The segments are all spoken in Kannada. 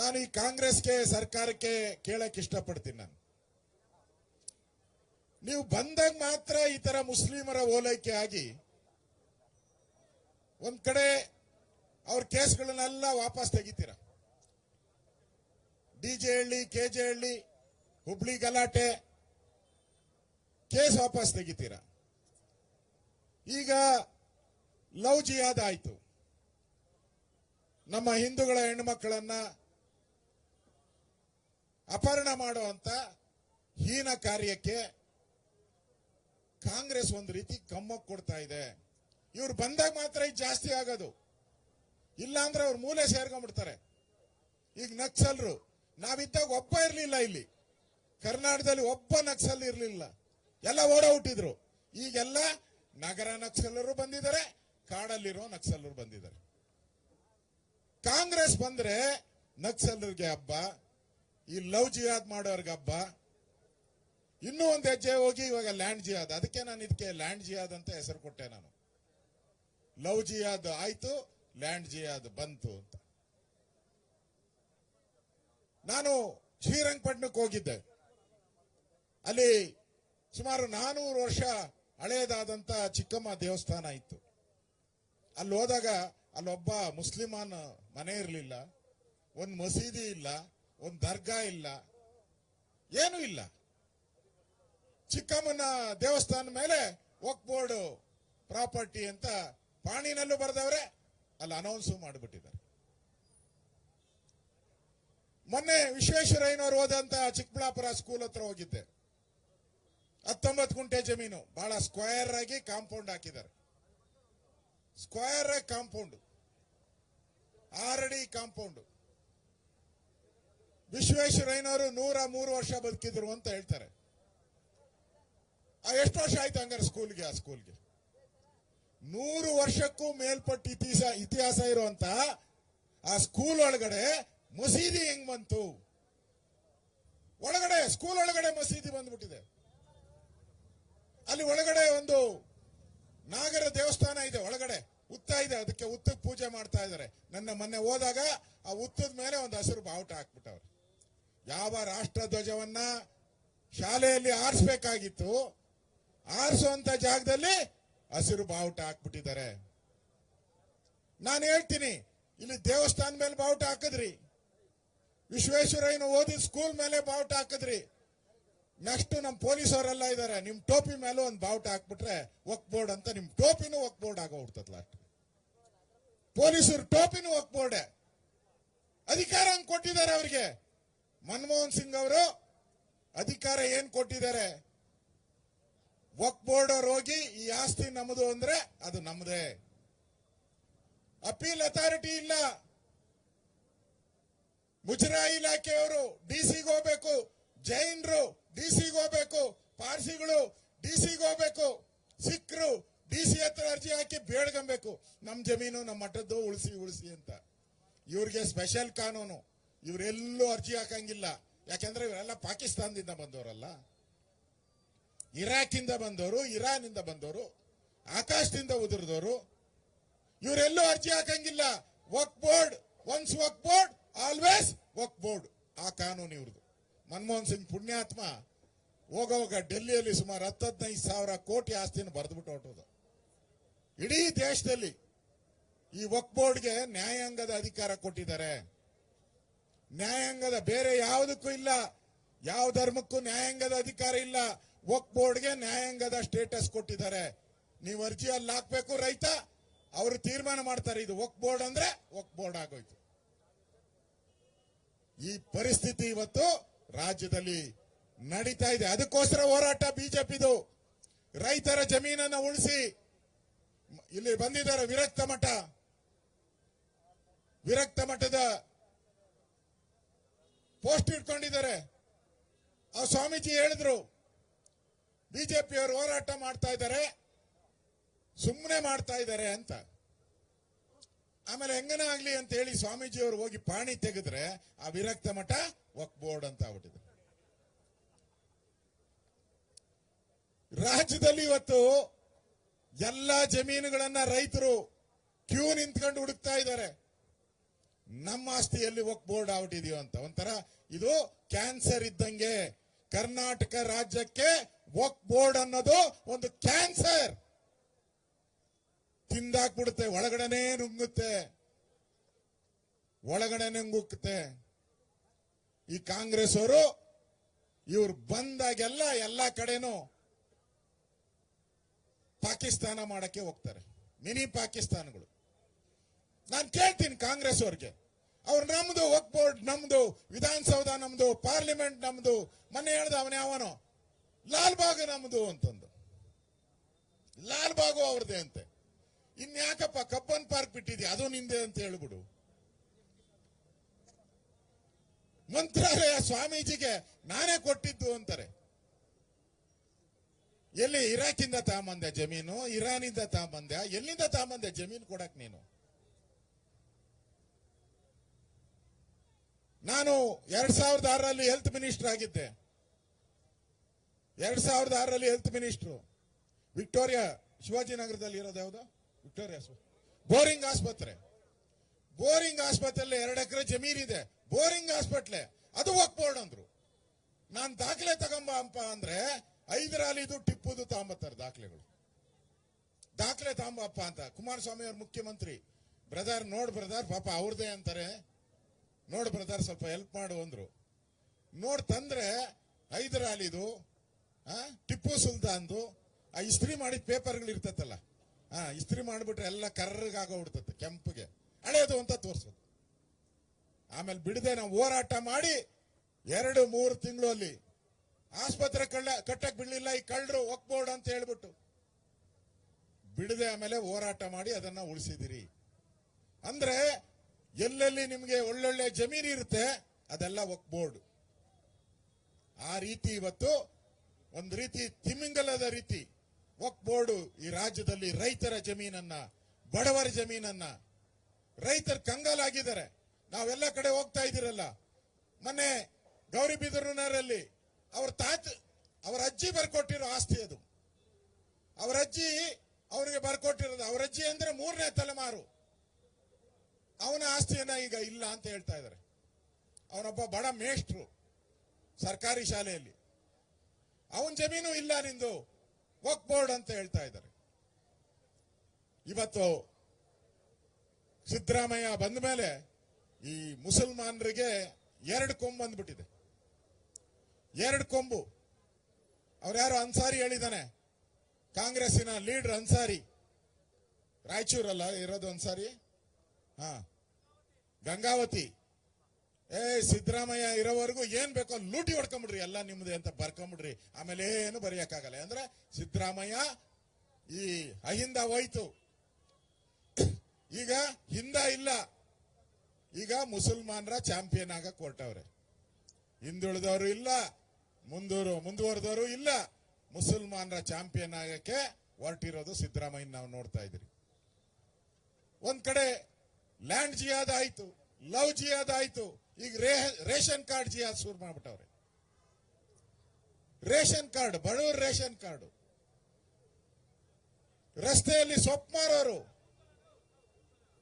ನಾನು ಈ ಕಾಂಗ್ರೆಸ್ಗೆ, ಸರ್ಕಾರಕ್ಕೆ ಕೇಳಕ್ ಇಷ್ಟಪಡ್ತೀನಿ ನಾನು. ನೀವು ಬಂದಾಗ ಮಾತ್ರ ಈ ತರ ಮುಸ್ಲಿಮರ ಓಲೈಕೆ ಆಗಿ ಒಂದ್ ಕಡೆ ಅವ್ರ ಕೇಸ್ಗಳನ್ನೆಲ್ಲ ವಾಪಸ್ ತೆಗಿತೀರ? ಡಿಜೆ ಹಳ್ಳಿ ಕೆಜೆ ಹಳ್ಳಿ, ಹುಬ್ಳಿ ಗಲಾಟೆ, ಕೇಸ್ ವಾಪಸ್ ತೆಗಿತೀರ? ಈಗ ಲವ್ ಜಿಯಾದ ಆಯ್ತು. ನಮ್ಮ ಹಿಂದೂಗಳ ಹೆಣ್ಣುಮಕ್ಕಳನ್ನ ಅಪಹರಣ ಮಾಡುವಂತ ಹೀನ ಕಾರ್ಯಕ್ಕೆ ಕಾಂಗ್ರೆಸ್ ಒಂದು ರೀತಿ ಕಮ್ಮಕ್ ಕೊಡ್ತಾ ಇದೆ. ಇವ್ರು ಬಂದಾಗ ಮಾತ್ರ ಇದು ಜಾಸ್ತಿ ಆಗೋದು. ಇಲ್ಲ ಅಂದ್ರೆ ಅವ್ರ ಮೂಲೆ ಸೇರ್ಕೊಂಡ್ಬಿಡ್ತಾರೆ. ಈಗ ನಕ್ಸಲ್ರು, ನಾವಿದ್ದಾಗ ಒಬ್ಬ ಇರಲಿಲ್ಲ ಇಲ್ಲಿ. ಕರ್ನಾಟಕದಲ್ಲಿ ಒಬ್ಬ ನಕ್ಸಲ್ ಇರಲಿಲ್ಲ. ಎಲ್ಲ ಓಡೋಗ್ಬಿಟ್ಟಿದ್ರು ಈಗೆಲ್ಲ ನಗರ ನಕ್ಸಲರು ಬಂದಿದ್ದಾರೆ, ಕಾಡಲ್ಲಿರೋ ನಕ್ಸಲರು ಬಂದಿದ್ದಾರೆ. ಕಾಂಗ್ರೆಸ್ ಬಂದ್ರೆ ನಕ್ಸಲರಿಗೆ ಹಬ್ಬ ಈ ಲವ್ ಜಿಹಾದ್ ಮಾಡೋರ್ಗೆ ಹಬ್ಬ ಇನ್ನೂ ಒಂದು ಹೆಜ್ಜೆ ಹೋಗಿ ಇವಾಗ ಲ್ಯಾಂಡ್ ಜಿಹಾದ್. ಅದಕ್ಕೆ ನಾನು ಇದಕ್ಕೆ ಲ್ಯಾಂಡ್ ಜಿಹಾದ್ ಅಂತ ಹೆಸರು ಕೊಟ್ಟೆ ನಾನು. ಲವ್ ಜಿಹಾದ್ ಆಯ್ತು, ಲ್ಯಾಂಡ್ ಜಿಹಾದ್ ಬಂತು ಅಂತ. ನಾನು ಶ್ರೀರಂಗಪಟ್ಟಣಕ್ಕೆ ಹೋಗಿದ್ದೆ. ಅಲ್ಲಿ ಸುಮಾರು ನಾನೂರು ವರ್ಷ ಹಳೆಯದಾದಂತ ಚಿಕ್ಕಮ್ಮ ದೇವಸ್ಥಾನ ಇತ್ತು. ಅಲ್ಲಿ ಹೋದಾಗ ಅಲ್ಲೊಬ್ಬ ಮುಸ್ಲಿಮಾನ್ ಮನೆ ಇರಲಿಲ್ಲ, ಒಂದು ಮಸೀದಿ ಇಲ್ಲ. ಒಂದು ದರ್ಗಾ ಇಲ್ಲ, ಏನೂ ಇಲ್ಲ. ಚಿಕ್ಕಮ್ಮನ ದೇವಸ್ಥಾನ ಮೇಲೆ ವಕ್ ಬೋರ್ಡ್ ಪ್ರಾಪರ್ಟಿ ಅಂತ ಪಾಣಿನಲ್ಲೂ ಬರೆದವ್ರೆ, ಅಲ್ಲಿ ಅನೌನ್ಸ್ ಮಾಡಿಬಿಟ್ಟಿದ್ದಾರೆ. ಮೊನ್ನೆ ವಿಶ್ವೇಶ್ವರಯ್ಯನವರು ಹೋದಂತ ಚಿಕ್ಕಬಳ್ಳಾಪುರ ಸ್ಕೂಲ್ ಹತ್ರ ಹೋಗಿದ್ದೆ. ಹತ್ತೊಂಬತ್ತು ಗುಂಟೆ ಜಮೀನು, ಬಹಳ ಸ್ಕ್ವೇರ್ ಆಗಿ ಕಾಂಪೌಂಡ್ ಹಾಕಿದ್ದಾರೆ. ಸ್ಕ್ವೇರ್ ಆಗಿ ಕಾಂಪೌಂಡ್ ಆರಡಿ ಕಾಂಪೌಂಡ್ ವಿಶ್ವೇಶ್ವರಯ್ಯನವರು ನೂರ ಮೂರು ವರ್ಷ ಬದುಕಿದ್ರು ಅಂತ ಹೇಳ್ತಾರೆ. ಆ ಎಷ್ಟು ವರ್ಷ ಆಯ್ತು ಹಂಗಾರೆ ಸ್ಕೂಲ್ಗೆ, ಆ ಸ್ಕೂಲ್ಗೆ? ನೂರು ವರ್ಷಕ್ಕೂ ಮೇಲ್ಪಟ್ಟ ಇತಿಹಾಸ ಇತಿಹಾಸ ಇರುವಂತ ಆ ಸ್ಕೂಲ್ ಒಳಗಡೆ ಮಸೀದಿ ಹೆಂಗ್ ಬಂತು? ಒಳಗಡೆ, ಸ್ಕೂಲ್ ಒಳಗಡೆ ಮಸೀದಿ ಬಂದ್ಬಿಟ್ಟಿದೆ. ಅಲ್ಲಿ ಒಳಗಡೆ ಒಂದು ನಾಗರ ದೇವಸ್ಥಾನ ಇದೆ, ಒಳಗಡೆ ಉತ್ತ ಇದೆ, ಅದಕ್ಕೆ ಉತ್ತಕ್ಕೆ ಪೂಜೆ ಮಾಡ್ತಾ ಇದ್ದಾರೆ. ನನ್ನ ಮೊನ್ನೆ ಹೋದಾಗ ಆ ಉತ್ತದ ಮೇಲೆ ಒಂದು ಹಸಿರು ಬಾವುಟ ಹಾಕ್ಬಿಟ್ಟವ್ರೆ. ಯಾವ ರಾಷ್ಟ್ರ ಧ್ವಜವನ್ನ ಶಾಲೆಯಲ್ಲಿ ಆರಿಸ್ಬೇಕಾಗಿತ್ತು, ಆರಿಸುವಂತ ಜಾಗದಲ್ಲಿ ಹಸಿರು ಬಾವುಟ ಹಾಕ್ಬಿಟ್ಟಿದ್ದಾರೆ. ನಾನು ಹೇಳ್ತೀನಿ, ಇಲ್ಲಿ ದೇವಸ್ಥಾನ ಮೇಲೆ ಬಾವುಟ ಹಾಕಿದ್ರಿ, ವಿಶ್ವೇಶ್ವರಯ್ಯನ ಓದಿ ಸ್ಕೂಲ್ ಮೇಲೆ ಬಾವುಟ ಹಾಕಿದ್ರಿ. ನೆಕ್ಸ್ಟ್ ನಮ್ಮ ಪೊಲೀಸವರೆಲ್ಲ ಇದ್ದಾರೆ, ನಿಮ್ ಟೋಪಿ ಮೇಲೆ ಒಂದು ಬಾವುಟ ಹಾಕ್ಬಿಟ್ರೆ ಒಕ್ ಬೋರ್ಡ್ ಅಂತ, ನಿಮ್ ಟೋಪಿನೂ ಒಕ್ ಬೋರ್ಡ್ ಆಗೋಗ್ಬಿಡ್ತದ ಲಾಸ್ಟ್ ಪೊಲೀಸರು ಟೋಪಿನೂ ಒಕ್ ಬೋರ್ಡೆ ಅಧಿಕಾರ ಹಂಗ್ ಕೊಟ್ಟಿದ್ದಾರೆ ಅವರಿಗೆ. ಮನಮೋಹನ್ ಸಿಂಗ್ ಅವರು ಅಧಿಕಾರ ಏನ್ ಕೊಟ್ಟಿದ್ದಾರೆ? ವಕ್ ಬೋರ್ಡ್ ಅವ್ರು ಹೋಗಿ ಈ ಆಸ್ತಿ ನಮ್ಮದು ಅಂದ್ರೆ ಅದು ನಮ್ಮದೇ ಅಪೀಲ್ ಅಥಾರಿಟಿ ಇಲ್ಲ. ಮುಜರಾಯಿ ಇಲಾಖೆಯವರು ಡಿಸಿಗೆ ಹೋಗ್ಬೇಕು, ಜೈನರು ಡಿಸಿಗೆ ಹೋಗ್ಬೇಕು, ಪಾರ್ಸಿಗಳು ಡಿಸಿಗೆ ಹೋಗ್ಬೇಕು, ಸಿಖ್ರು ಡಿಸಿ ಹತ್ರ ಅರ್ಜಿ ಹಾಕಿ ಬೇಡ್ಕೊಬೇಕು ನಮ್ಮ ಜಮೀನು ನಮ್ಮ ಮಠದ್ದು ಉಳಿಸಿ ಉಳಿಸಿ ಅಂತ. ಇವ್ರಿಗೆ ಸ್ಪೆಷಲ್ ಕಾನೂನು. ಇವರೆಲ್ಲೂ ಅರ್ಜಿ ಹಾಕಂಗಿಲ್ಲ. ಯಾಕೆಂದ್ರೆ ಇವರೆಲ್ಲ ಪಾಕಿಸ್ತಾನದಿಂದ ಬಂದವರಲ್ಲ. ಇರಾಕಿಂದ ಬಂದವರು, ಇರಾನಿಂದ ಬಂದವರು, ಆಕಾಶದಿಂದ ಉದುರಿದವರು. ಇವರೆಲ್ಲೂ ಅರ್ಜಿ ಹಾಕಂಗಿಲ್ಲ. Waqf board, once Waqf board, always Waqf board. ಆ ಕಾನೂನು ಇವ್ರದ್ದು. ಮನಮೋಹನ್ ಸಿಂಗ್ ಪುಣ್ಯಾತ್ಮ. ಹೋಗೋವಾಗ ಡೆಲ್ಲಿಯಲ್ಲಿ ಸುಮಾರು ಹತ್ತು ಹದಿನೈದು ಸಾವಿರ ಕೋಟಿ ಆಸ್ತಿನ ಬರೆದ್ಬಿಟ್ಟು ಹೊರಟೋದು ಇಡೀ ದೇಶದಲ್ಲಿ ಈ ವಕ್ ಬೋರ್ಡ್ಗೆ ನ್ಯಾಯಾಂಗದ ಅಧಿಕಾರ ಕೊಟ್ಟಿದ್ದಾರೆ. ನ್ಯಾಯಾಂಗದ ಬೇರೆ ಯಾವುದಕ್ಕೂ ಇಲ್ಲ. ಯಾವ ಧರ್ಮಕ್ಕೂ ನ್ಯಾಯಾಂಗದ ಅಧಿಕಾರ ಇಲ್ಲ. ವಕ್ ಬೋರ್ಡ್ಗೆ ನ್ಯಾಯಾಂಗದ ಸ್ಟೇಟಸ್ ಕೊಟ್ಟಿದ್ದಾರೆ. ನೀವು ಅರ್ಜಿ ಅಲ್ಲಿ ಹಾಕ್ಬೇಕು ರೈತ, ಅವರು ತೀರ್ಮಾನ ಮಾಡ್ತಾರೆ. ಇದು ವಕ್ ಬೋರ್ಡ್ ಅಂದ್ರೆ ವಕ್ ಬೋರ್ಡ್ ಆಗೋಯ್ತು. ಈ ಪರಿಸ್ಥಿತಿ ಇವತ್ತು ರಾಜ್ಯದಲ್ಲಿ ನಡೀತಾ ಇದೆ. ಅದಕ್ಕೋಸ್ಕರ ಹೋರಾಟ ಬಿಜೆಪಿದು. ರೈತರ ಜಮೀನನ್ನ ಉಳಿಸಿ. ಇಲ್ಲಿ ಬಂದಿದ್ದಾರೆ ವಿರಕ್ತ ಮಠ. ವಿರಕ್ತ ಮಠದ ಪೋಸ್ಟ್ ಇಟ್ಕೊಂಡಿದ್ದಾರೆ. ಆ ಸ್ವಾಮೀಜಿ ಹೇಳಿದ್ರು, ಬಿಜೆಪಿಯವರು ಹೋರಾಟ ಮಾಡ್ತಾ ಇದ್ದಾರೆ ಸುಮ್ಮನೆ ಮಾಡ್ತಾ ಇದ್ದಾರೆ ಅಂತ. ಆಮೇಲೆ ಹೆಂಗನ ಆಗ್ಲಿ ಅಂತ ಹೇಳಿ ಸ್ವಾಮೀಜಿಯವರು ಹೋಗಿ ಪಾಣಿ ತೆಗೆದ್ರೆ ಆ ವಿರಕ್ತ ಮಠ ವಕ್ ಬೋರ್ಡ್ ಅಂತ ಆಗ್ಬಿಟ್ಟಿದೆ. ರಾಜ್ಯದಲ್ಲಿ ಇವತ್ತು ಎಲ್ಲಾ ಜಮೀನುಗಳನ್ನ ರೈತರು ಕ್ಯೂ ನಿಂತ್ಕೊಂಡು ಹುಡುಕ್ತಾ ಇದ್ದಾರೆ. ನಮ್ಮ ಆಸ್ತಿಯಲ್ಲಿ ಒಕ್ ಬೋರ್ಡ್ ಆಗ್ಬಿಟ್ಟಿದೀವಿ ಅಂತ. ಒಂಥರ ಇದು ಕ್ಯಾನ್ಸರ್ ಇದ್ದಂಗೆ ಕರ್ನಾಟಕ ರಾಜ್ಯಕ್ಕೆ ವಕ್ ಬೋರ್ಡ್ ಅನ್ನೋದು ಒಂದು ಕ್ಯಾನ್ಸರ್. ತಿಂದಾಕ್ಬಿಡುತ್ತೆ, ಒಳಗಡೆನೇ ನುಂಗುತ್ತೆ. ಒಳಗಡೆ ನುಂಗುತ್ತೆ. ಈ ಕಾಂಗ್ರೆಸ್ ಅವರು ಇವ್ರು ಬಂದಾಗೆಲ್ಲ ಎಲ್ಲಾ ಕಡೆನೂ ಪಾಕಿಸ್ತಾನ ಮಾಡಕ್ಕೆ ಹೋಗ್ತಾರೆ. ಮಿನಿ ಪಾಕಿಸ್ತಾನಗಳು. ನಾನು ಕೇಳ್ತೀನಿ ಕಾಂಗ್ರೆಸ್ ಅವ್ರಿಗೆ. ಅವ್ರು ನಮ್ದು ವಕ್ ಬೋರ್ಡ್ ನಮ್ದು, ವಿಧಾನಸೌಧ ನಮ್ದು ಪಾರ್ಲಿಮೆಂಟ್ ನಮ್ದು, ಮೊನ್ನೆ ಹೇಳ್ದ ಅವನ ಯಾವನೋ, ಲಾಲ್ಬಾಗ್ ನಮ್ದು ಅಂತಂದು. ಲಾಲ್ಬಾಗು ಅವ್ರದೇ ಅಂತೆ. ಇನ್ಯಾಕಪ್ಪ ಕಬ್ಬನ್ ಪಾರ್ಕ್ ಬಿಟ್ಟಿದ್ಯಾ? ಅದು ನಿಂದೆ ಅಂತ ಹೇಳ್ಬಿಡು. ಮಂತ್ರಾಲಯ ಸ್ವಾಮೀಜಿಗೆ ನಾನೇ ಕೊಟ್ಟಿದ್ದು ಅಂತಾರೆ. ಎಲ್ಲಿ ಇರಾಕಿಂದ ತಾಂಬಂದೆ ಜಮೀನು, ಇರಾನಿಂದ ತಗೊಂಬಂದೆ ಎಲ್ಲಿಂದ ತಾಂಬಂದೆ? ಜಮೀನು ಕೊಡಕ್ ನೀನು. ನಾನು ಎರಡ್ ಸಾವಿರದ ಆರರಲ್ಲಿ ಹೆಲ್ತ್ ಮಿನಿಸ್ಟರ್ ಆಗಿದ್ದೆ. ಎರಡ್ ಸಾವಿರದ ಆರರಲ್ಲಿ ಹೆಲ್ತ್ ಮಿನಿಸ್ಟರ್ ವಿಕ್ಟೋರಿಯಾ ಶಿವಾಜಿನಗರದಲ್ಲಿ ಇರೋದು ಯಾವುದು? ವಿಕ್ಟೋರಿಯಾ ಬೋರಿಂಗ್ ಆಸ್ಪತ್ರೆ. ಬೋರಿಂಗ್ ಆಸ್ಪತ್ರೆಯಲ್ಲಿ ಎರಡು ಎಕರೆ ಜಮೀನಿದೆ ಬೋರಿಂಗ್ ಆಸ್ಪತ್ರೆ. ಅದು ಬೋರ್ಡ್ ಅಂದ್ರು. ನಾನು ದಾಖಲೆ ತಗೊಂಬ ಅಂಪ ಅಂದ್ರೆ ಐದರಾಲಿದು ಟಿಪ್ಪುದು ತಗೊಂಬತ್ತಾರೆ ದಾಖಲೆಗಳು. ದಾಖಲೆ ತಗೊಂಬಪ್ಪ ಅಂತ ಕುಮಾರಸ್ವಾಮಿ ಅವ್ರ ಮುಖ್ಯಮಂತ್ರಿ. ಬ್ರದರ್ ನೋಡ್ ಬ್ರದರ್ ಪಾಪ ಅವ್ರದೇ ಅಂತಾರೆ. ನೋಡ್ ಬ್ರದರ್ ಸ್ವಲ್ಪ ಹೆಲ್ಪ್ ಮಾಡು ಅಂದ್ರು. ನೋಡ್ ತಂದ್ರೆ ಹೈದರಾಲಿದು ಟಿಪ್ಪು ಸುಲ್ತಾನ್ದು ಆ ಇಸ್ತ್ರಿ ಮಾಡಿದ ಪೇಪರ್ಗಳು ಇರ್ತತ್ತಲ್ಲ ಆ, ಇಸ್ತ್ರಿ ಮಾಡಿಬಿಟ್ರೆ ಎಲ್ಲ ಕರ್ರಗಾಗೋಗ್ಬಿಡ್ತತೆ ಕೆಂಪಗೆ. ಹಳೇದು ಅಂತ ತೋರಿಸೋದು. ಆಮೇಲೆ ಬಿಡದೆ ನಾವು ಹೋರಾಟ ಮಾಡಿ, ಎರಡು, ಮೂರು ತಿಂಗಳು ಅಲ್ಲಿ ಆಸ್ಪತ್ರೆ ಕಳ್ಳ, ಕಟ್ಟಕ್ ಬಿಡ್ಲಿಲ್ಲ, ಈ ಕಳ್ಳರು ಒಕ್ಬೋರ್ಡ್ ಅಂತ ಹೇಳ್ಬಿಟ್ಟು. ಬಿಡದೆ ಆಮೇಲೆ ಹೋರಾಟ ಮಾಡಿ ಅದನ್ನ ಉಳಿಸಿದಿರಿ. ಅಂದ್ರೆ ಎಲ್ಲೆಲ್ಲಿ ನಿಮಗೆ ಒಳ್ಳೊಳ್ಳೆ ಜಮೀನು ಇರುತ್ತೆ, ಅದೆಲ್ಲ ಒಕ್ಬೋರ್ಡ್ ಆ ರೀತಿ ಇವತ್ತು ಒಂದು ರೀತಿ ತಿಮಿಂಗಲದ ರೀತಿ ವಕ್ ಬೋರ್ಡು ಈ ರಾಜ್ಯದಲ್ಲಿ ರೈತರ ಜಮೀನನ್ನ, ಬಡವರ ಜಮೀನನ್ನ. ರೈತರು ಕಂಗಾಲಾಗಿದ್ದಾರೆ. ನಾವೆಲ್ಲ ಕಡೆ ಹೋಗ್ತಾ ಇದ್ದೀರಲ್ಲ. ಮೊನ್ನೆ ಗೌರಿಬಿದರೂರಿನಲ್ಲಿ ಅವ್ರ ತಾತ, ಅವರ ಅಜ್ಜಿ ಬರ್ಕೊಟ್ಟಿರೋ ಆಸ್ತಿ ಅದು. ಅವರ ಅಜ್ಜಿ ಅವರಿಗೆ ಬರ್ಕೊಟ್ಟಿರೋದು. ಅವರ ಅಜ್ಜಿ ಅಂದ್ರೆ ಮೂರನೇ ತಲೆಮಾರು. ಅವನ ಆಸ್ತಿಯನ್ನ ಈಗ ಇಲ್ಲ ಅಂತ ಹೇಳ್ತಾ ಇದ್ದಾರೆ. ಅವನೊಬ್ಬ ಬಡ ಮೇಷ್ಟ್ರು ಸರ್ಕಾರಿ ಶಾಲೆಯಲ್ಲಿ. ಅವನ ಜಮೀನು ಇಲ್ಲ ನಿಂದು. ವಕ್ ಬೋರ್ಡ್ ಅಂತ ಹೇಳ್ತಾ ಇದ್ದಾರೆ. ಇವತ್ತು ಸಿದ್ದರಾಮಯ್ಯ ಬಂದ ಮೇಲೆ ಈ ಮುಸಲ್ಮಾನರಿಗೆ ಎರಡು ಕೊಂಬು ಬಂದ್ಬಿಟ್ಟಿದೆ. ಎರಡು ಕೊಂಬು. ಅವ್ರ್ಯಾರೋ ಅನ್ಸಾರಿ ಹೇಳಿದಾನೆ? ಕಾಂಗ್ರೆಸ್ಸಿನ ಲೀಡರ್ ಅನ್ಸಾರಿ. ರಾಯಚೂರಲ್ಲ ಇರೋದು ಅನ್ಸಾರಿ? ಹಾ. ಗಂಗಾವತಿ. ಏ, ಸಿದ್ದರಾಮಯ್ಯ ಇರೋವರೆಗೂ ಏನ್ ಬೇಕೋ ಲೂಟಿ ಹೊಡ್ಕೊಂಬಿಡ್ರಿ, ಎಲ್ಲ ನಿಮ್ದೆ ಅಂತ ಬರ್ಕೊಂಬಿಡ್ರಿ. ಆಮೇಲೆ ಏನು ಬರೆಯಕ್ಕಾಗಲ್ಲ. ಅಂದ್ರೆ ಸಿದ್ದರಾಮಯ್ಯ ಈ ಅಹಿಂದ ಹೋಯ್ತು. ಈಗ ಹಿಂದ ಇಲ್ಲ. ಈಗ ಮುಸಲ್ಮಾನರ ಚಾಂಪಿಯನ್ ಆಗಕ್ ಹೊರಟವ್ರೆ ಹಿಂದುಳಿದವರು ಇಲ್ಲ, ಮುಂದೂರು, ಮುಂದುವರೆದವರು ಇಲ್ಲ. ಮುಸಲ್ಮಾನರ ಚಾಂಪಿಯನ್ ಆಗಕ್ಕೆ ಹೊರಟಿರೋದು ಸಿದ್ದರಾಮಯ್ಯ ನಾವು ನೋಡ್ತಾ ಇದ್ರಿ ಒಂದ್ ಕಡೆ ಲ್ಯಾಂಡ್ ಜಿಯಾದ ಆಯ್ತು, ಲವ್ ಜಿಯಾದ ಆಯ್ತು, ಈಗ ರೇಷನ್ ಕಾರ್ಡ್ ಜಿಯಾದ ಶುರು ಮಾಡ್ಬಿಟ್ಟವ್ರೆ. ರೇಷನ್ ಕಾರ್ಡ್, ಬಡವರ ರೇಷನ್ ಕಾರ್ಡ್. ರಸ್ತೆಯಲ್ಲಿ ಸೊಪ್ಪು ಮಾರೋರು,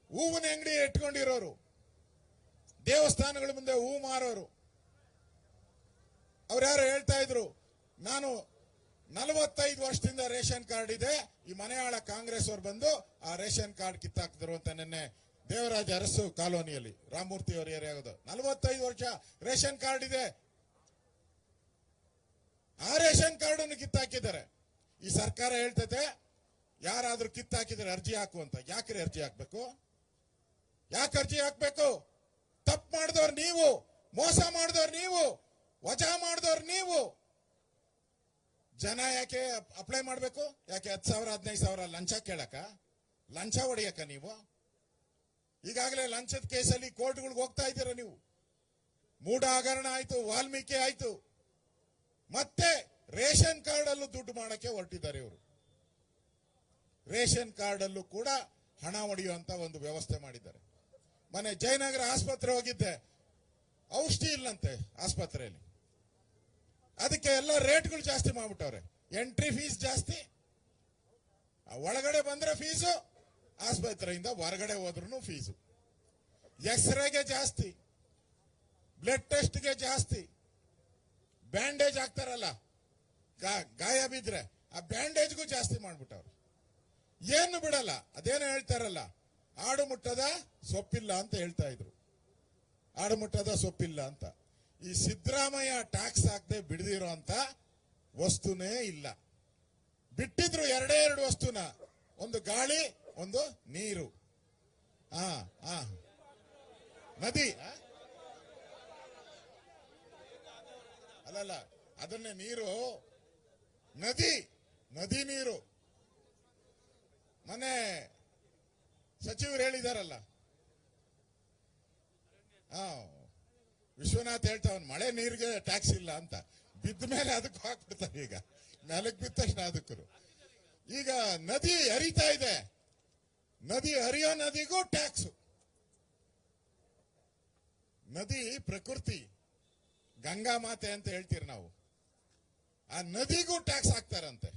ಹೂವಿನ ಅಂಗಡಿ ಇಟ್ಕೊಂಡಿರೋರು, ದೇವಸ್ಥಾನಗಳ ಮುಂದೆ ಹೂ ಮಾರೋರು. ಅವ್ರು ಯಾರು ಹೇಳ್ತಾ ಇದ್ರು, ನಾನು ನಲವತ್ತೈದು ವರ್ಷದಿಂದ ರೇಷನ್ ಕಾರ್ಡ್ ಇದೆ, ಈ ಮನೆಯಾಳ ಕಾಂಗ್ರೆಸ್ ಅವ್ರು ಬಂದು ಆ ರೇಷನ್ ಕಾರ್ಡ್ ಕಿತ್ತಾಕಿದ್ರು ಅಂತ ನಿನ್ನೆ ದೇವರಾಜ ಅರಸು ಕಾಲೋನಿಯಲ್ಲಿ, ರಾಮಮೂರ್ತಿ ಅವರ ಏರಿಯಾಗದು ನಲವತ್ತೈದು ವರ್ಷ ರೇಷನ್ ಕಾರ್ಡ್ ಇದೆ. ಆ ರೇಷನ್ ಕಾರ್ಡ್ ಅನ್ನು ಕಿತ್ತಾಕಿದ್ದಾರೆ. ಈ ಸರ್ಕಾರ ಹೇಳ್ತದೆ ಯಾರಾದ್ರೂ ಕಿತ್ತಾಕಿದ್ರೆ ಅರ್ಜಿ ಹಾಕು ಅಂತ. ಯಾಕ್ರೆ ಅರ್ಜಿ ಹಾಕ್ಬೇಕು? ಯಾಕೆ ಅರ್ಜಿ ಹಾಕ್ಬೇಕು? ತಪ್ಪು ಮಾಡಿದವ್ರು ನೀವು, ಮೋಸ ಮಾಡಿದವ್ರು ನೀವು, ವಜಾ ಮಾಡಿದವ್ರು ನೀವು. ಜನ ಯಾಕೆ ಅಪ್ಲೈ ಮಾಡಬೇಕು? ಯಾಕೆ ಹತ್ತು ಸಾವಿರ, ಹದಿನೈದು ಸಾವಿರ ಲಂಚ ಕೇಳಕ ಲಂಚ ಹೊಡಿಯಕ ನೀವು? ಈಗಾಗಲೇ ಲಂಚದ ಕೇಸಲ್ಲಿ ಕೋರ್ಟ್ಗಳಿಗೆ ಹೋಗ್ತಾ ಇದ್ದೀರಾ ನೀವು? ಮೂಢ ಹಗರಣ ಆಯ್ತು, ವಾಲ್ಮೀಕಿ ಆಯ್ತು. ಮತ್ತೆ ರೇಷನ್ ಕಾರ್ಡ್ ಅಲ್ಲೂ ದುಡ್ಡು ಮಾಡಕ್ಕೆ ಹೊರಟಿದ್ದಾರೆ ಇವರು. ರೇಷನ್ ಕಾರ್ಡ್ ಅಲ್ಲೂ ಕೂಡ ಹಣ ಹೊಡೆಯುವಂತ ಒಂದು ವ್ಯವಸ್ಥೆ ಮಾಡಿದ್ದಾರೆ. ಮನೆ ಜಯನಗರ ಆಸ್ಪತ್ರೆ ಹೋಗಿದ್ದೆ. ಔಷಧಿ ಇಲ್ಲಂತೆ ಆಸ್ಪತ್ರೆಯಲ್ಲಿ. ಅದಕ್ಕೆ ಎಲ್ಲ ರೇಟ್ಗಳು ಜಾಸ್ತಿ ಮಾಡ್ಬಿಟ್ಟವ್ರೆ. ಎಂಟ್ರಿ ಫೀಸ್ ಜಾಸ್ತಿ. ಒಳಗಡೆ ಬಂದ್ರೆ ಫೀಸು ಆಸ್ಪತ್ರೆಯಿಂದ ಹೊರಗಡೆ ಹೋದ್ರು ಫೀಸು ಎಕ್ಸ್ರೇಗೆ ಜಾಸ್ತಿ ಬ್ಲಡ್ ಟೆಸ್ಟ್ಗೆ ಜಾಸ್ತಿ. ಬ್ಯಾಂಡೇಜ್ ಹಾಕ್ತಾರಲ್ಲ ಗಾಯ ಬಿದ್ರೆ ಆ ಬ್ಯಾಂಡೇಜ್ಗೂ ಜಾಸ್ತಿ ಮಾಡ್ಬಿಟ್ಟವ್ರು. ಏನು ಬಿಡಲ್ಲ, ಅದೇನು ಹೇಳ್ತಾರಲ್ಲ, ಆಡು ಮುಟ್ಟದ ಸೊಪ್ಪಿಲ್ಲ ಅಂತ ಹೇಳ್ತಾ ಇದ್ರು. ಆಡು ಮುಟ್ಟದ ಸೊಪ್ಪಿಲ್ಲ ಅಂತ. ಈ ಸಿದ್ದರಾಮಯ್ಯ ಟ್ಯಾಕ್ಸ್ ಹಾಕದೆ ಬಿಡದಿರೋ ಅಂತ ವಸ್ತುನೇ ಇಲ್ಲ. ಬಿಟ್ಟಿದ್ರು ಎರಡೇ ಎರಡು ವಸ್ತುನ. ಒಂದು ಗಾಳಿ ಒಂದು ನೀರು. ಆ ಆ. ನದಿ? ಅಲ್ಲಲ್ಲ, ಅದನ್ನೇ ನೀರು. ನದಿ. ನದಿ ನೀರು. ಮೊನ್ನೆ ಸಚಿವರು ಹೇಳಿದಾರಲ್ಲ. ವಿಶ್ವನಾಥ್ ಹೇಳ್ತಾವನ್ ಮಳೆ ನೀರಿಗೆ ಟ್ಯಾಕ್ಸ್ ಇಲ್ಲ ಅಂತ. ಬಿದ್ದ ಮೇಲೆ ಅದಕ್ಕೆ ಹಾಕ್ಬಿಡ್ತಾರೆ ಈಗ. ನೆಲಕ್ಕೆ ಬಿದ್ದ ತಕ್ಷಣ ಅದಕ್ಕೂ ಈಗ ನದಿ ಹರಿತಾ ಇದೆ. ನದಿ, ಹರಿಯೋ ನದಿಗೂ ಟ್ಯಾಕ್ಸ್ ನದಿ ಪ್ರಕೃತಿ, ಗಂಗಾ ಮಾತೆ ಅಂತ ಹೇಳ್ತೀರಿ ನಾವು. ಆ ನದಿಗೂ ಟ್ಯಾಕ್ಸ್ ಹಾಕ್ತಾರಂತೆ.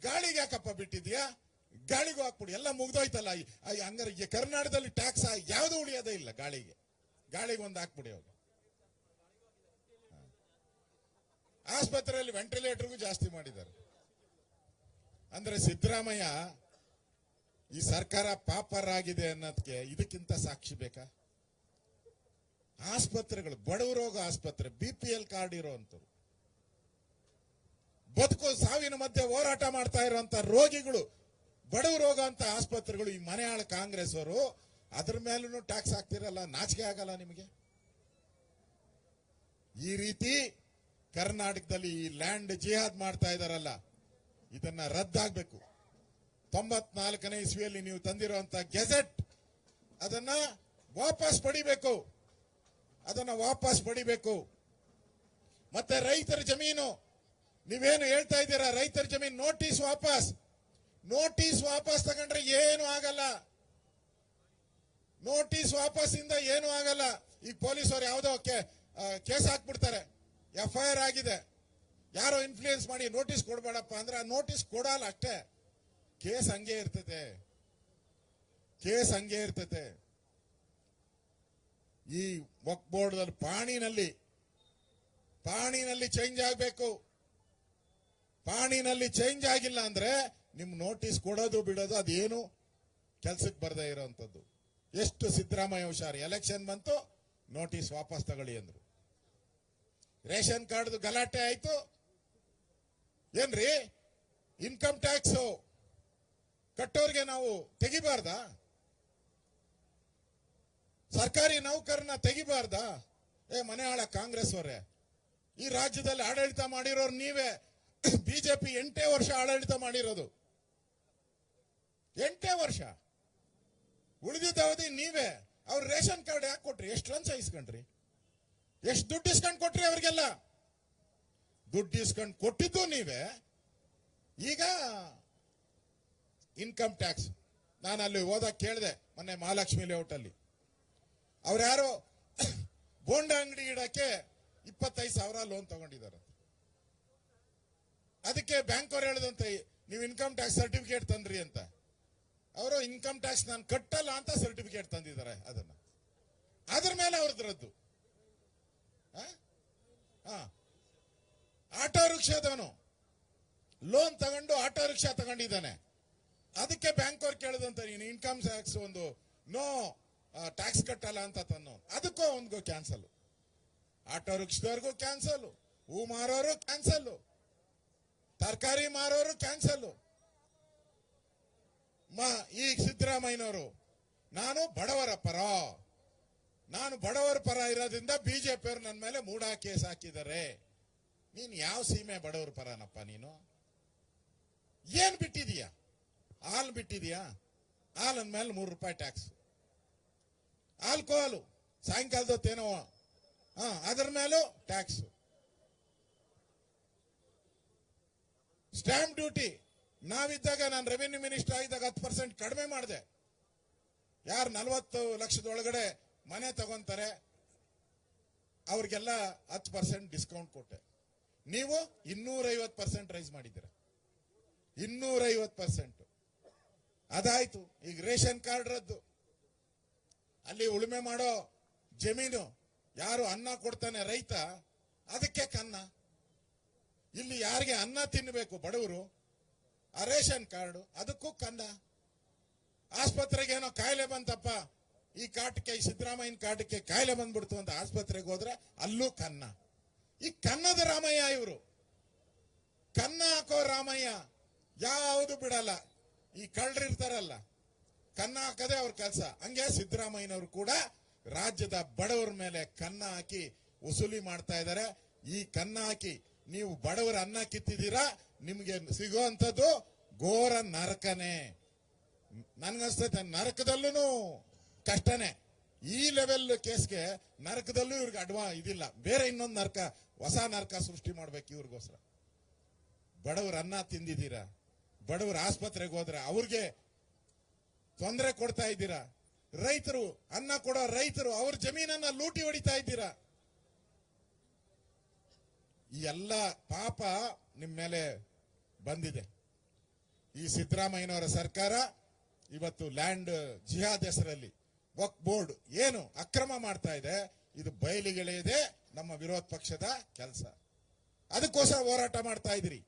ಗಾಳಿಗೆ ಯಾಕಪ್ಪ ಬಿಟ್ಟಿದ್ಯಾ? ಗಾಳಿಗೂ ಹಾಕ್ಬಿಡಿ, ಎಲ್ಲ ಮುಗ್ದೋಯ್ತಲ್ಲ. ಹಂಗಾರೆ ಕರ್ನಾಟಕದಲ್ಲಿ ಟ್ಯಾಕ್ಸ್ ಯಾವುದು ಉಳಿಯೋದೇ ಇಲ್ಲ ಗಾಳಿಗೆ. ಗಾಳಿಗೆ ಒಂದು ಹಾಕ್ಬಿಡಿ ಅವಾಗ ಆಸ್ಪತ್ರೆಯಲ್ಲಿ ವೆಂಟಿಲೇಟರ್ಗೂ ಜಾಸ್ತಿ ಮಾಡಿದ್ದಾರೆ. ಅಂದ್ರೆ ಸಿದ್ದರಾಮಯ್ಯ ಈ ಸರ್ಕಾರ ಪಾಪರಾಗಿದೆ ಅನ್ನೋದಕ್ಕೆ ಇದಕ್ಕಿಂತ ಸಾಕ್ಷಿ ಬೇಕಾ? ಆಸ್ಪತ್ರೆಗಳು ಬಡವರೋಗ ಆಸ್ಪತ್ರೆ ಬಿ ಪಿ ಎಲ್ ಕಾರ್ಡ್ ಇರುವಂತ ಬದುಕು ಸಾವಿನ ಮಧ್ಯೆ ಹೋರಾಟ ಮಾಡ್ತಾ ಇರುವಂತ ರೋಗಿಗಳು, ಬಡವ ರೋಗ ಅಂತ ಆಸ್ಪತ್ರೆಗಳು, ಈ ಮನೆಯಾಳ ಕಾಂಗ್ರೆಸ್ ಅವರು ಅದ್ರ ಮೇಲೂ ಟ್ಯಾಕ್ಸ್ ಹಾಕ್ತಿರಲ್ಲ, ನಾಚಿಕೆ ಆಗಲ್ಲ ನಿಮಗೆ? ಈ ರೀತಿ ಕರ್ನಾಟಕದಲ್ಲಿ ಈ ಲ್ಯಾಂಡ್ ಜಿಹಾದ್ ಮಾಡ್ತಾ ಇದಾರಲ್ಲ, ಇದನ್ನ ರದ್ದಾಗಬೇಕು. ತೊಂಬತ್ನಾಲ್ಕನೇ ಇಸ್ವಿಯಲ್ಲಿ ನೀವು ತಂದಿರುವಂತ ಗೆಜೆಟ್, ಅದನ್ನ ವಾಪಸ್ ಪಡಿಬೇಕು. ಅದನ್ನ ವಾಪಸ್ ಪಡಿಬೇಕು. ಮತ್ತೆ ರೈತರ ಜಮೀನು, ನೀವೇನು ಹೇಳ್ತಾ ಇದ್ದೀರಾ, ರೈತರ ಜಮೀನು ನೋಟಿಸ್ ವಾಪಸ್. ನೋಟಿಸ್ ವಾಪಸ್ ತಗೊಂಡ್ರೆ ಏನು ಆಗಲ್ಲ. ನೋಟಿಸ್ ವಾಪಸ್ ಇಂದ ಏನು ಆಗಲ್ಲ. ಈ ಪೊಲೀಸರು ಯಾವುದೋ ಕೇಸ್ ಹಾಕ್ಬಿಡ್ತಾರೆ. ಎಫ್ ಐ ಆಗಿದೆ. ಯಾರೋ ಇನ್ಫ್ಲೂಯೆನ್ಸ್ ಮಾಡಿ ನೋಟಿಸ್ ಕೊಡ್ಬೇಡಪ್ಪ ಅಂದ್ರೆ ನೋಟಿಸ್ ಕೊಡಲ್ಲ ಅಷ್ಟೇ. ಕೇಸ್ ಹಂಗೆ ಇರ್ತದೆ ಕೇಸ್ ಹಂಗೆ ಇರ್ತದೆ ಈ ವಕ್ ಬೋರ್ಡ್ ಪಾಣಿನಲ್ಲಿ ಪಾಣಿನಲ್ಲಿ ಚೇಂಜ್ ಆಗಬೇಕು. ಪಾಣಿನಲ್ಲಿ ಚೇಂಜ್ ಆಗಿಲ್ಲ ಅಂದ್ರೆ ನಿಮ್ ನೋಟಿಸ್ ಕೊಡೋದು ಬಿಡೋದು ಅದೇನು ಕೆಲ್ಸಕ್ಕೆ ಬರದೇ ಇರೋಂಥದ್ದು. ಎಷ್ಟು ಸಿದ್ದರಾಮಯ್ಯ ಹುಷಾರು ಎಲೆಕ್ಷನ್ ಬಂತು ನೋಟಿಸ್ ವಾಪಸ್ ತಗೊಳ್ಳಿ ಅಂದ್ರು. ರೇಷನ್ ಕಾರ್ಡ್ ಗಲಾಟೆ ಆಯ್ತು. ಏನ್ರಿ? ಇನ್ಕಮ್ ಟ್ಯಾಕ್ಸ್ ಕಟ್ಟೋರ್ಗೆ ನಾವು ತೆಗಿಬಾರ್ದ? ಸರ್ಕಾರಿ ನೌಕರನ್ನ ತೆಗಿಬಾರ್ದ? ಏ, ಮನೆ ಆಳ ಕಾಂಗ್ರೆಸ್ ಅವರೇ ಈ ರಾಜ್ಯದಲ್ಲಿ ಆಡಳಿತ ಮಾಡಿರೋರು ನೀವೇ. ಬಿಜೆಪಿ ಎಂಟೇ ವರ್ಷ ಆಡಳಿತ ಮಾಡಿರೋದು. ಎಂಟೇ ವರ್ಷ. ಉಳಿದಿದ್ದ ಅವಧಿ ನೀವೇ. ಅವ್ರ ರೇಷನ್ ಕಾರ್ಡ್ ಯಾಕೆ ಕೊಟ್ರಿ? ಎಷ್ಟು ಲಂಚ ಇಸ್ಕೊಂಡ್ರಿ? ಎಷ್ಟು ದುಡ್ಡು ಇಸ್ಕೊಂಡು ಕೊಟ್ರಿ ಅವ್ರಿಗೆಲ್ಲ? ದುಡ್ಡು ಇಸ್ಕೊಂಡು ಕೊಟ್ಟಿದ್ದು ನೀವೇ. ಈಗ ಇನ್ಕಮ್ ಟ್ಯಾಕ್ಸ್ ನಾನು ಅಲ್ಲಿ ಹೋದಾಗ ಕೇಳಿದೆ, ಮೊನ್ನೆ ಮಹಾಲಕ್ಷ್ಮಿ ಲೇಔಟ್ ಅಲ್ಲಿ. ಅವ್ರು ಯಾರು ಬೋಂಡ ಅಂಗಡಿ ಇಡಕ್ಕೆ ಇಪ್ಪತ್ತೈದು ಸಾವಿರ ಲೋನ್ ತಗೊಂಡಿದ್ದಾರೆ. ಅದಕ್ಕೆ ಬ್ಯಾಂಕ್ ಅವ್ರು ಹೇಳಿದಂತೆ, ನೀವು ಇನ್ಕಮ್ ಟ್ಯಾಕ್ಸ್ ಸರ್ಟಿಫಿಕೇಟ್ ತಂದ್ರಿ ಅಂತ. ಅವರು ಇನ್ಕಮ್ ಟ್ಯಾಕ್ಸ್ ನಾನು ಕಟ್ಟಲ್ಲ ಅಂತ ಸರ್ಟಿಫಿಕೇಟ್ ತಂದಿದ್ದಾರೆ ಅದನ್ನ. ಅದ್ರ ಮೇಲೆ ಅವ್ರದ್ರದ್ದು. ಆಟೋ ರಿಕ್ಷಾದವನು ಲೋನ್ ತಗೊಂಡು ಆಟೋ ರಿಕ್ಷಾ ತಗೊಂಡಿದ್ದಾನೆ. ಅದಕ್ಕೆ ಬ್ಯಾಂಕ್ ಅವ್ರು ಕೇಳಿದಂತ ನೀನು ಇನ್ಕಮ್ ಟ್ಯಾಕ್ಸ್ ಒಂದು ನೋ ಟ್ಯಾಕ್ಸ್ ಕಟ್ಟಲ್ಲ ಅಂತ ತನ್ನೋ ಅದಕ್ಕೂ ಒಂದು ಕ್ಯಾನ್ಸಲ್ ಆಟೋ ರಿಕ್ಷದವ್ರಿಗೂ ಕ್ಯಾನ್ಸಲ್ ಹೂ ಮಾರೋರು ಕ್ಯಾನ್ಸಲ್ ತರಕಾರಿ ಮಾರೋರು ಕ್ಯಾನ್ಸಲ್ ಈಗ ಸಿದ್ದರಾಮಯ್ಯನವರು, ನಾನು ಬಡವರ ಪರ. ನಾನು ಬಡವರ ಪರ ಇರೋದ್ರಿಂದ ಬಿಜೆಪಿಯವರು ನನ್ನ ಮೇಲೆ ಮೂಡಾ ಕೇಸ್ ಹಾಕಿದ್ದಾರೆ. ನೀನ್ ಯಾವ ಸೀಮೆ ಬಡವರ ಪರನಪ್ಪ ನೀನು? ಏನ್ ಬಿಟ್ಟಿದೀಯ? ಹಾಲು ಬಿಟ್ಟಿದೀಯಾ? ಹಾಲು ಮೇಲೆ ಮೂರು ರೂಪಾಯಿ ಟ್ಯಾಕ್ಸ್ ಆಲ್ಕೋಹಾಲು ಸಾಯಂಕಾಲದೊತ್ತೇನೋ ಹಾ, ಅದರ ಮೇಲೂ ಟ್ಯಾಕ್ಸ್ ಸ್ಟ್ಯಾಂಪ್ ಡ್ಯೂಟಿ ನಾವಿದ್ದಾಗ ನಾನು ರೆವಿನ್ಯೂ ಮಿನಿಸ್ಟರ್ ಆಗಿದ್ದಾಗ ಹತ್ತು ಪರ್ಸೆಂಟ್ ಕಡಿಮೆ ಮಾಡಿದೆ. ಯಾರು ನಲವತ್ತು ಲಕ್ಷದ ಒಳಗಡೆ ಮನೆ ತಗೊಂತಾರೆ, ಅವ್ರಿಗೆಲ್ಲ ಹತ್ತು ಪರ್ಸೆಂಟ್ ಡಿಸ್ಕೌಂಟ್ ಕೊಟ್ಟೆ. ನೀವು ಇನ್ನೂರೈವತ್ತು ಪರ್ಸೆಂಟ್ ರೈಸ್ ಮಾಡಿದ್ದೀರ. ಇನ್ನೂರೈವತ್ತು ಪರ್ಸೆಂಟ್ ಅದಾಯ್ತು. ಈಗ ರೇಷನ್ ಕಾರ್ಡ್ ರದ್ದು. ಅಲ್ಲಿ ಉಳುಮೆ ಮಾಡೋ ಜಮೀನು ಯಾರು ಅನ್ನ ಕೊಡ್ತಾನೆ ರೈತ, ಅದಕ್ಕೆ ಕನ್ನ. ಇಲ್ಲಿ ಯಾರಿಗೆ ಅನ್ನ ತಿನ್ನಬೇಕು ಬಡವರು, ಆ ರೇಷನ್ ಕಾರ್ಡು, ಅದಕ್ಕೂ ಕನ್ನ. ಆಸ್ಪತ್ರೆಗೆ ಏನೋ ಕಾಯಿಲೆ ಬಂತಪ್ಪ, ಈ ಕಾಟಕ್ಕೆ ಈ ಸಿದ್ದರಾಮಯ್ಯನ ಕಾಟಕ್ಕೆ ಕಾಯಿಲೆ ಬಂದ್ಬಿಡ್ತು ಅಂತ ಆಸ್ಪತ್ರೆಗೆ ಹೋದ್ರೆ ಅಲ್ಲೂ ಕನ್ನ. ಈ ಕನ್ನದ ರಾಮಯ್ಯ ಇವರು. ಕನ್ನ ಹಾಕೋ ರಾಮಯ್ಯ, ಯಾವುದು ಬಿಡಲ್ಲ. ಈ ಕಳ್ಳರಿರ್ತಾರಲ್ಲ ಕನ್ನ ಹಾಕದೆ ಅವ್ರ ಕೆಲಸ. ಹಂಗೆ ಸಿದ್ದರಾಮಯ್ಯನವರು ಕೂಡ ರಾಜ್ಯದ ಬಡವರ ಮೇಲೆ ಕನ್ನ ಹಾಕಿ ವಸೂಲಿ ಮಾಡ್ತಾ ಇದ್ದಾರೆ. ಈ ಕನ್ನ ಹಾಕಿ ನೀವು ಬಡವರ ಅನ್ನ ಕಿತ್ತಿದ್ದೀರಾ, ನಿಮಗೆ ಸಿಗುವಂಥದ್ದು ಘೋರ ನರಕನೇ. ನನ್ಗನ್ಸ್ತೈತೆ ನರಕದಲ್ಲೂ ಕಷ್ಟನೇ. ಈ ಲೆವೆಲ್ ಕೇಸ್ಗೆ ನರಕದಲ್ಲೂ ಇವ್ರಿಗೆ ಅಡ್ವಾ ಇದಿಲ್ಲ. ಬೇರೆ ಇನ್ನೊಂದು ನರಕ, ಹೊಸ ನರಕ ಸೃಷ್ಟಿ ಮಾಡ್ಬೇಕು ಇವ್ರಿಗೋಸ್ಕರ. ಬಡವ್ರ ಅನ್ನ ತಿಂದಿದ್ದೀರಾ? ಬಡವ್ರ ಆಸ್ಪತ್ರೆಗೆ ಹೋದ್ರೆ ಅವ್ರಿಗೆ ತೊಂದರೆ ಕೊಡ್ತಾ ಇದ್ದೀರಾ? ರೈತರು ಅನ್ನ ಕೊಡೋ ರೈತರು ಅವ್ರ ಜಮೀನನ್ನ ಲೂಟಿ ಹೊಡಿತಾ ಇದ್ದೀರಾ? ಈ ಎಲ್ಲ ಪಾಪ ನಿಮ್ಮ ಮೇಲೆ ಬಂದಿದೆ. ಈ ಸಿದ್ದರಾಮಯ್ಯನವರ ಸರ್ಕಾರ ಇವತ್ತು ಲ್ಯಾಂಡ್ ಜಿಹಾದ್ ಹೆಸರಲ್ಲಿ ವಕ್ ಬೋರ್ಡ್ ಏನು ಅಕ್ರಮ ಮಾಡ್ತಾ ಇದೆ, ಇದು ಬಯಲಿಗೆಳೆಯದೆ ನಮ್ಮ ವಿರೋಧ ಪಕ್ಷದ ಕೆಲಸ. ಅದಕ್ಕೋಸ್ಕರ ಹೋರಾಟ ಮಾಡ್ತಾ ಇದ್ರಿ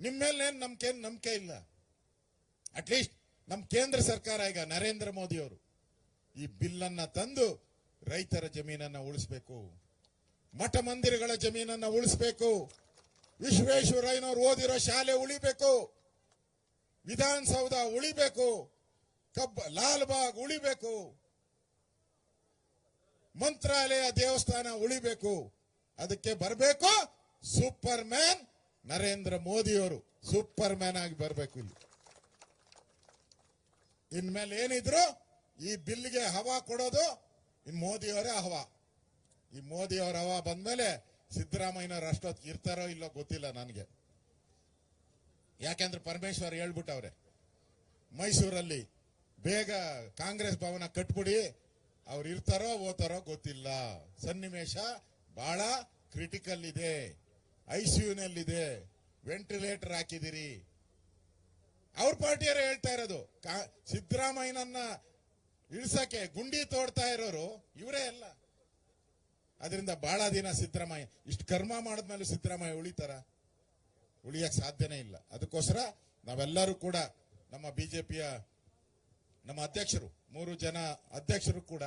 ನಿಮ್ಮ ಮೇಲೆ ನಮ್ಗೆ ನಂಬಿಕೆ ಇಲ್ಲ? ಅಟ್ಲೀಸ್ಟ್ ನಮ್ಮ ಕೇಂದ್ರ ಸರ್ಕಾರ ಈಗ ನರೇಂದ್ರ ಮೋದಿ ಅವರು ಈ ಬಿಲ್ಲನ್ನ ತಂದು ರೈತರ ಜಮೀನನ್ನ ಉಳಿಸ್ಬೇಕು. ಮಠ ಮಂದಿರಗಳ ಜಮೀನನ್ನ ಉಳಿಸ್ಬೇಕು. ವಿಶ್ವೇಶ್ವರಯ್ಯನವರು ಓದಿರೋ ಶಾಲೆ ಉಳಿಬೇಕು. ವಿಧಾನಸೌಧ ಉಳಿಬೇಕು. ಕಬ್ಬ, ಲಾಲ್ಬಾಗ್ ಉಳಿಬೇಕು. ಮಂತ್ರಾಲಯ ದೇವಸ್ಥಾನ ಉಳಿಬೇಕು. ಅದಕ್ಕೆ ಬರಬೇಕು ಸೂಪರ್ ಮ್ಯಾನ್ ನರೇಂದ್ರ ಮೋದಿಯವರು ಸೂಪರ್ ಮ್ಯಾನ್ ಆಗಿ ಬರಬೇಕು ಇಲ್ಲಿ. ಇನ್ಮೇಲೆ ಏನಿದ್ರು ಈ ಬಿಲ್ಗೆ ಹವಾ ಕೊಡೋದು ಇನ್ ಮೋದಿಯವರೇ ಹವಾ. ಈ ಮೋದಿಯವರ ಹವಾ ಬಂದ್ಮೇಲೆ ಸಿದ್ದರಾಮಯ್ಯನವ್ರು ಅಷ್ಟೊತ್ತು ಇರ್ತಾರೋ ಇಲ್ಲೋ ಗೊತ್ತಿಲ್ಲ ನನಗೆ. ಯಾಕೆಂದ್ರೆ ಪರಮೇಶ್ವರ್ ಹೇಳ್ಬಿಟ್ಟವ್ರೆ, ಮೈಸೂರಲ್ಲಿ ಬೇಗ ಕಾಂಗ್ರೆಸ್ ಭವನ ಕಟ್ಬಿಡಿ, ಅವ್ರು ಇರ್ತಾರೋ ಓದ್ತಾರೋ ಗೊತ್ತಿಲ್ಲ. ಸನ್ನಿವೇಶ ಬಹಳ ಕ್ರಿಟಿಕಲ್ ಇದೆ. ಐಸಿಯುನಲ್ಲಿದೆ. ವೆಂಟಿಲೇಟರ್ ಹಾಕಿದಿರಿ ಅವ್ರ ಪಾರ್ಟಿಯವರು ಹೇಳ್ತಾ ಇರೋದು ಸಿದ್ದರಾಮಯ್ಯನನ್ನ ಇಳಿಸಕ್ಕೆ ಗುಂಡಿ ತೋಡ್ತಾ ಇರೋರು ಇವರೇ ಅಲ್ಲ. ಅದರಿಂದ ಬಹಳ ದಿನ ಸಿದ್ದರಾಮಯ್ಯ, ಇಷ್ಟು ಕರ್ಮ ಮಾಡಿದ್ಮೇಲೆ ಸಿದ್ದರಾಮಯ್ಯ ಉಳಿತಾರ? ಉಳಿಯಕ್ ಸಾಧ್ಯನೇ ಇಲ್ಲ. ಅದಕ್ಕೋಸ್ಕರ ನಾವೆಲ್ಲರೂ ಕೂಡ ನಮ್ಮ ಬಿಜೆಪಿಯ ನಮ್ಮ ಅಧ್ಯಕ್ಷರು, ಮೂರು ಜನ ಅಧ್ಯಕ್ಷರು ಕೂಡ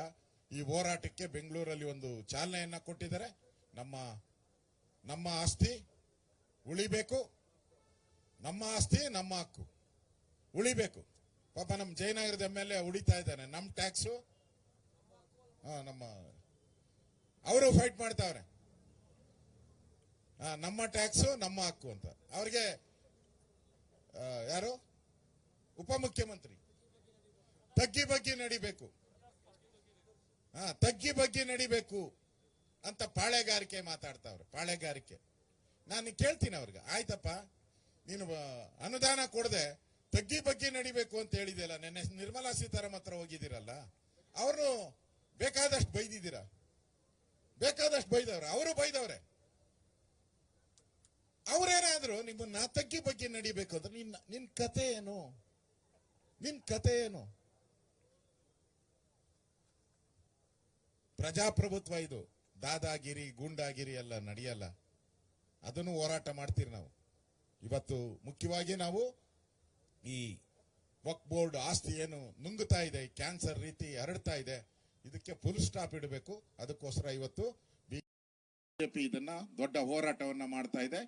ಈ ಹೋರಾಟಕ್ಕೆ ಬೆಂಗಳೂರಲ್ಲಿ ಒಂದು ಚಾಲನೆಯನ್ನ ಕೊಟ್ಟಿದ್ದಾರೆ. ನಮ್ಮ ನಮ್ಮ ಆಸ್ತಿ ಉಳಿಬೇಕು. ನಮ್ಮ ಆಸ್ತಿ ನಮ್ಮ ಹಕ್ಕು. ಉಳಿಬೇಕು. ಪಾಪ ನಮ್ಮ ಜಯನಗರದ ಎಂ ಎಲ್ ಎ ಉಳಿತಾ ಇದ್ದಾನೆ. ನಮ್ಮ ಟ್ಯಾಕ್ಸು ನಮ್ಮ, ಅವರು ಫೈಟ್ ಮಾಡ್ತಾವ್ರೆ. ನಮ್ಮ ಟ್ಯಾಕ್ಸು ನಮ್ಮ ಹಕ್ಕು ಅಂತ. ಅವ್ರಿಗೆ ಯಾರು? ಉಪಮುಖ್ಯಮಂತ್ರಿ. ತಗ್ಗಿ ಬಗ್ಗೆ ನಡಿಬೇಕು. ಹಾ ತಗ್ಗಿ ಬಗ್ಗೆ ನಡಿಬೇಕು. ಅಂತ ಪಾಳೆಗಾರಿಕೆ ಮಾತಾಡ್ತಾವ್ರೆ, ಪಾಳೆಗಾರಿಕೆ. ನಾನು ಕೇಳ್ತೀನಿ ಅವ್ರಿಗೆ, ಆಯ್ತಪ್ಪ, ನೀನು ಅನುದಾನ ಕೊಡದೆ, ತಗ್ಗಿ ಬಗ್ಗೆ ನಡಿಬೇಕು ಅಂತ ಹೇಳಿದೆಯಲ್ಲ, ನೆನ್ನೆ ನಿರ್ಮಲಾ ಸೀತಾರಾಮ್ ಹತ್ರ ಹೋಗಿದ್ದೀರಲ್ಲ ಅವರು ಬೇಕಾದಷ್ಟು ಬೈದಿದ್ದೀರ? ಬೇಕಾದಷ್ಟು ಬೈದವ್ರೆ, ಅವರು ಬೈದವ್ರೆ. ಅವ್ರೇನಾದ್ರು ನಿಮ್ಮನ್ನ ತಗ್ಗಿ ಬಗ್ಗೆ ನಡಿಬೇಕು ಅಂದ್ರೆ ನಿನ್ನ, ನಿನ್ ಕತೆ ಏನು? ನಿನ್ ಕತೆ ಏನು? ಪ್ರಜಾಪ್ರಭುತ್ವ ಇದು. ದಾದಾಗಿರಿ, ಗೂಂಡಾಗಿರಿ ಎಲ್ಲ ನಡೆಯಲ್ಲ. ಅದನ್ನು ಹೋರಾಟ ಮಾಡ್ತೀರಿ ನಾವು. ಇವತ್ತು ಮುಖ್ಯವಾಗಿ ನಾವು ಈ ವಕ್ ಬೋರ್ಡ್ ಆಸ್ತಿ ಏನು ನುಂಗುತ್ತಾ ಇದೆ ಕ್ಯಾನ್ಸರ್ ರೀತಿ ಹರಡ್ತಾ ಇದೆ, ಇದಕ್ಕೆ ಫುಲ್ ಸ್ಟಾಪ್ ಇಡಬೇಕು. ಅದಕ್ಕೋಸ್ಕರ ಇವತ್ತು ಬಿಜೆಪಿ ಇದನ್ನ ದೊಡ್ಡ ಹೋರಾಟವನ್ನ ಮಾಡ್ತಾ ಇದೆ.